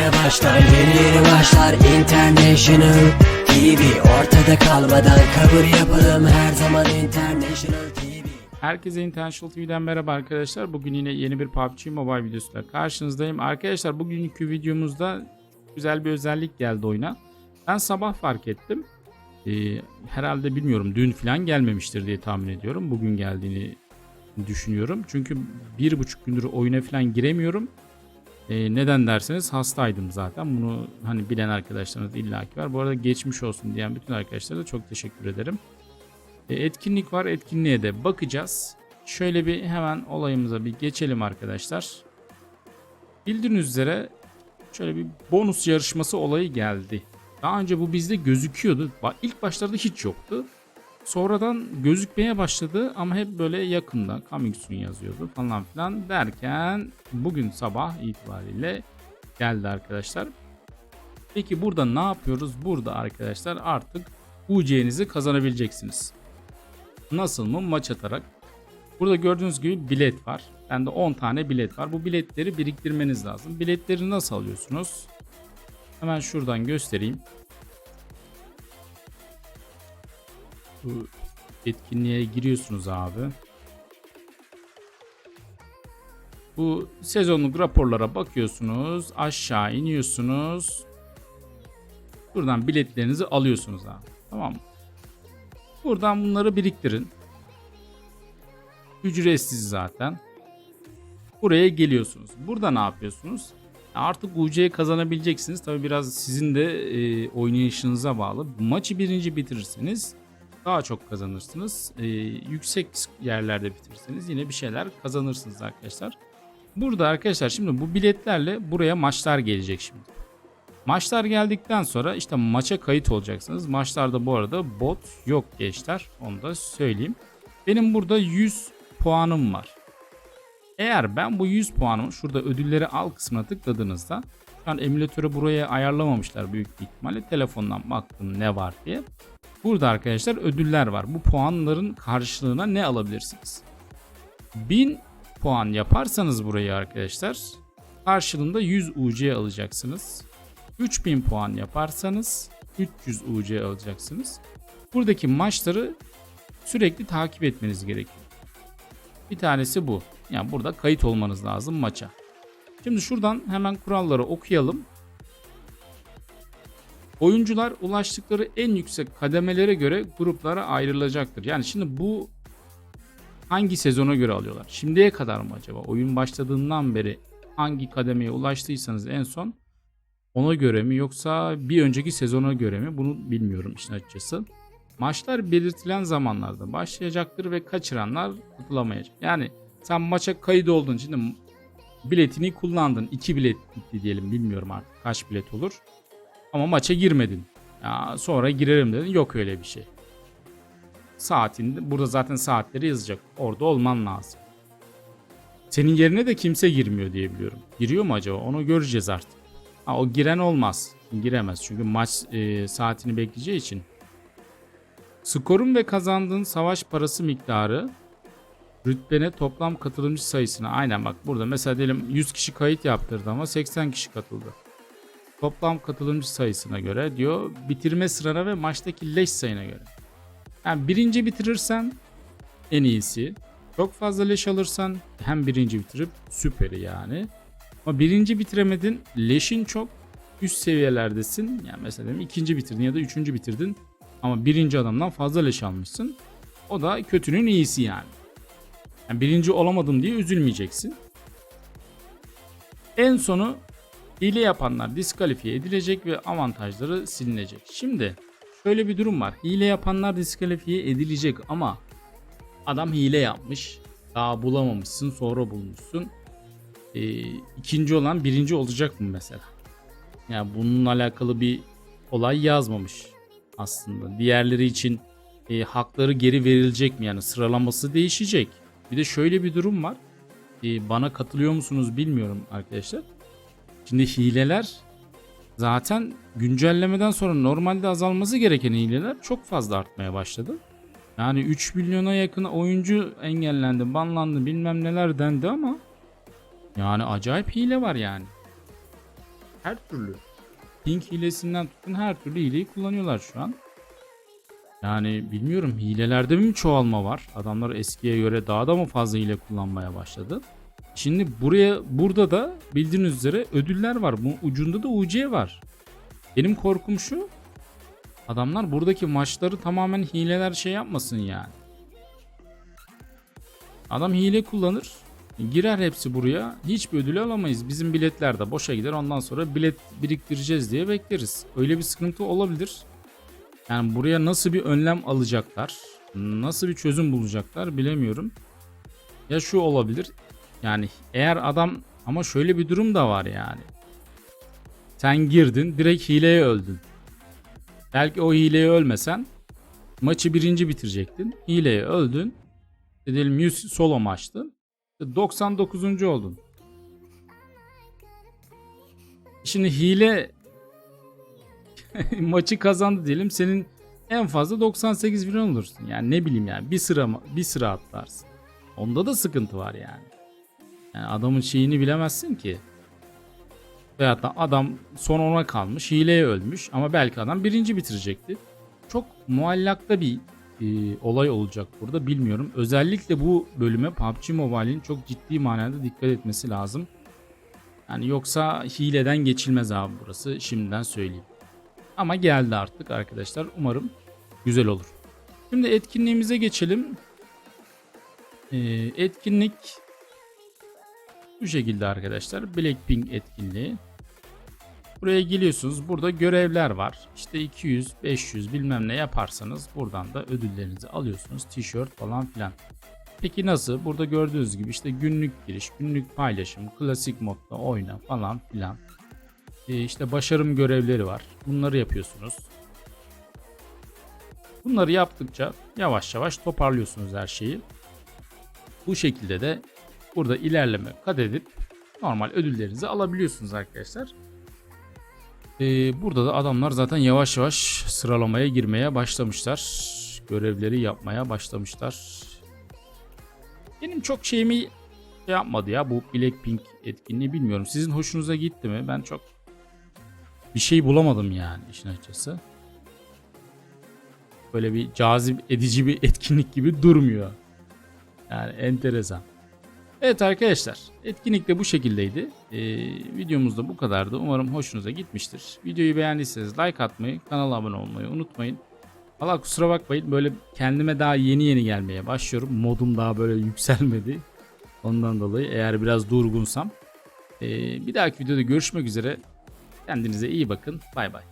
yeni başlar Yeni yeni başlar International TV Ortada kalmadan kabul yapalım Her zaman International TV Herkese International TV'den merhaba arkadaşlar. Bugün yine yeni bir PUBG Mobile videosuyla karşınızdayım. Arkadaşlar bugünkü videomuzda güzel bir özellik geldi oyuna. Ben sabah fark ettim. Ee, herhalde bilmiyorum dün falan gelmemiştir diye tahmin ediyorum. Bugün geldiğini düşünüyorum. Çünkü bir buçuk gündür oyuna falan giremiyorum. Ee, neden derseniz hastaydım zaten. Bunu hani bilen arkadaşlarınız illaki var. Bu arada geçmiş olsun diyen bütün arkadaşlara da çok teşekkür ederim. E, etkinlik var. Etkinliğe de bakacağız. Şöyle bir hemen olayımıza bir geçelim arkadaşlar. Bildiğiniz üzere şöyle bir bonus yarışması olayı geldi. Daha önce bu bizde gözüküyordu. İlk başlarda hiç yoktu. Sonradan gözükmeye başladı ama hep böyle yakında coming soon yazıyordu falan filan derken bugün sabah itibariyle geldi arkadaşlar. Peki burada ne yapıyoruz? Burada arkadaşlar artık UC'nizi kazanabileceksiniz. Nasıl mı? Maç atarak. Burada gördüğünüz gibi bilet var. Bende 10 tane bilet var. Bu biletleri biriktirmeniz lazım. Biletleri nasıl alıyorsunuz? Hemen şuradan göstereyim. Bu etkinliğe giriyorsunuz abi. Bu sezonluk raporlara bakıyorsunuz. Aşağı iniyorsunuz. Buradan biletlerinizi alıyorsunuz abi. Tamam mı? Buradan bunları biriktirin. Ücretsiz zaten. Buraya geliyorsunuz. Burada ne yapıyorsunuz? Artık UC'yi kazanabileceksiniz. Tabi biraz sizin de e, oynayışınıza bağlı. Maçı birinci bitirirseniz daha çok kazanırsınız. E, yüksek yerlerde bitirirseniz yine bir şeyler kazanırsınız arkadaşlar. Burada arkadaşlar şimdi bu biletlerle buraya maçlar gelecek şimdi. Maçlar geldikten sonra işte maça kayıt olacaksınız. Maçlarda bu arada bot yok gençler. Onu da söyleyeyim. Benim burada 100 puanım var. Eğer ben bu 100 puanımı şurada ödülleri al kısmına tıkladığınızda şu an emülatörü buraya ayarlamamışlar büyük ihtimalle. Telefondan baktım ne var diye. Burada arkadaşlar ödüller var. Bu puanların karşılığına ne alabilirsiniz? 1000 puan yaparsanız burayı arkadaşlar karşılığında 100 UC alacaksınız. 3000 puan yaparsanız 300 UC alacaksınız. Buradaki maçları sürekli takip etmeniz gerekiyor. Bir tanesi bu. Yani burada kayıt olmanız lazım maça. Şimdi şuradan hemen kuralları okuyalım. Oyuncular ulaştıkları en yüksek kademelere göre gruplara ayrılacaktır. Yani şimdi bu hangi sezona göre alıyorlar? Şimdiye kadar mı acaba? Oyun başladığından beri hangi kademeye ulaştıysanız en son ona göre mi yoksa bir önceki sezona göre mi bunu bilmiyorum işin açıkçası. Maçlar belirtilen zamanlarda başlayacaktır ve kaçıranlar katılamayacak. Yani sen maça kayıt oldun şimdi biletini kullandın. iki bilet gitti diyelim bilmiyorum artık kaç bilet olur. Ama maça girmedin. Ya sonra girerim dedin. Yok öyle bir şey. Saatinde burada zaten saatleri yazacak. Orada olman lazım. Senin yerine de kimse girmiyor diye biliyorum. Giriyor mu acaba? Onu göreceğiz artık. Ha, o giren olmaz. Giremez çünkü maç e, saatini bekleyeceği için. Skorun ve kazandığın savaş parası miktarı rütbene toplam katılımcı sayısına. Aynen bak burada mesela diyelim 100 kişi kayıt yaptırdı ama 80 kişi katıldı. Toplam katılımcı sayısına göre diyor bitirme sırana ve maçtaki leş sayına göre. Yani birinci bitirirsen en iyisi. Çok fazla leş alırsan hem birinci bitirip süperi yani. Ama birinci bitiremedin leşin çok üst seviyelerdesin. Yani mesela ikinci bitirdin ya da üçüncü bitirdin. Ama birinci adamdan fazla leş almışsın. O da kötünün iyisi yani. yani birinci olamadım diye üzülmeyeceksin. En sonu hile yapanlar diskalifiye edilecek ve avantajları silinecek. Şimdi şöyle bir durum var. Hile yapanlar diskalifiye edilecek ama adam hile yapmış. Daha bulamamışsın sonra bulmuşsun. Ee, ikinci olan birinci olacak mı mesela? Yani bununla alakalı bir olay yazmamış aslında. Diğerleri için e, hakları geri verilecek mi? Yani sıralaması değişecek. Bir de şöyle bir durum var. E, bana katılıyor musunuz bilmiyorum arkadaşlar. Şimdi hileler zaten güncellemeden sonra normalde azalması gereken hileler çok fazla artmaya başladı. Yani 3 milyona yakın oyuncu engellendi, banlandı bilmem neler dendi ama yani acayip hile var yani. Her türlü. Ping hilesinden tutun her türlü hileyi kullanıyorlar şu an. Yani bilmiyorum hilelerde mi çoğalma var? Adamlar eskiye göre daha da mı fazla hile kullanmaya başladı? Şimdi buraya burada da bildiğiniz üzere ödüller var. Bu ucunda da UC var. Benim korkum şu. Adamlar buradaki maçları tamamen hileler şey yapmasın yani. Adam hile kullanır. Girer hepsi buraya. Hiçbir ödül alamayız. Bizim biletler de boşa gider. Ondan sonra bilet biriktireceğiz diye bekleriz. Öyle bir sıkıntı olabilir. Yani buraya nasıl bir önlem alacaklar? Nasıl bir çözüm bulacaklar bilemiyorum. Ya şu olabilir. Yani eğer adam ama şöyle bir durum da var yani. Sen girdin direkt hileye öldün. Belki o hileye ölmesen maçı birinci bitirecektin. Hileye öldün. Diyelim 100 solo maçtı. 99. oldun. Şimdi hile maçı kazandı diyelim. Senin en fazla 98 bin olursun. Yani ne bileyim yani bir sıra bir sıra atlarsın. Onda da sıkıntı var yani. Yani adamın şeyini bilemezsin ki. Veyahut da adam son ona kalmış, hileye ölmüş ama belki adam birinci bitirecekti. Çok muallakta bir e, olay olacak burada bilmiyorum. Özellikle bu bölüme PUBG Mobile'in çok ciddi manada dikkat etmesi lazım. Yani yoksa hileden geçilmez abi burası şimdiden söyleyeyim. Ama geldi artık arkadaşlar. Umarım güzel olur. Şimdi etkinliğimize geçelim. Ee, etkinlik bu şekilde arkadaşlar. Blackpink etkinliği. Buraya geliyorsunuz. Burada görevler var. İşte 200, 500 bilmem ne yaparsanız buradan da ödüllerinizi alıyorsunuz. Tişört falan filan. Peki nasıl? Burada gördüğünüz gibi işte günlük giriş, günlük paylaşım, klasik modda oyna falan filan. Ee, işte başarım görevleri var. Bunları yapıyorsunuz. Bunları yaptıkça yavaş yavaş toparlıyorsunuz her şeyi. Bu şekilde de burada ilerleme kat edip normal ödüllerinizi alabiliyorsunuz arkadaşlar. Ee, burada da adamlar zaten yavaş yavaş sıralamaya girmeye başlamışlar. Görevleri yapmaya başlamışlar. Benim çok şeyimi şey yapmadı ya bu Blackpink etkinliği bilmiyorum. Sizin hoşunuza gitti mi? Ben çok bir şey bulamadım yani işin açıkçası. Böyle bir cazip edici bir etkinlik gibi durmuyor. Yani enteresan. Evet arkadaşlar etkinlik de bu şekildeydi. Ee, videomuz da bu kadardı. Umarım hoşunuza gitmiştir. Videoyu beğendiyseniz like atmayı, kanala abone olmayı unutmayın. Valla kusura bakmayın böyle kendime daha yeni yeni gelmeye başlıyorum. Modum daha böyle yükselmedi. Ondan dolayı eğer biraz durgunsam. Ee, bir dahaki videoda görüşmek üzere. Kendinize iyi bakın. Bay bay.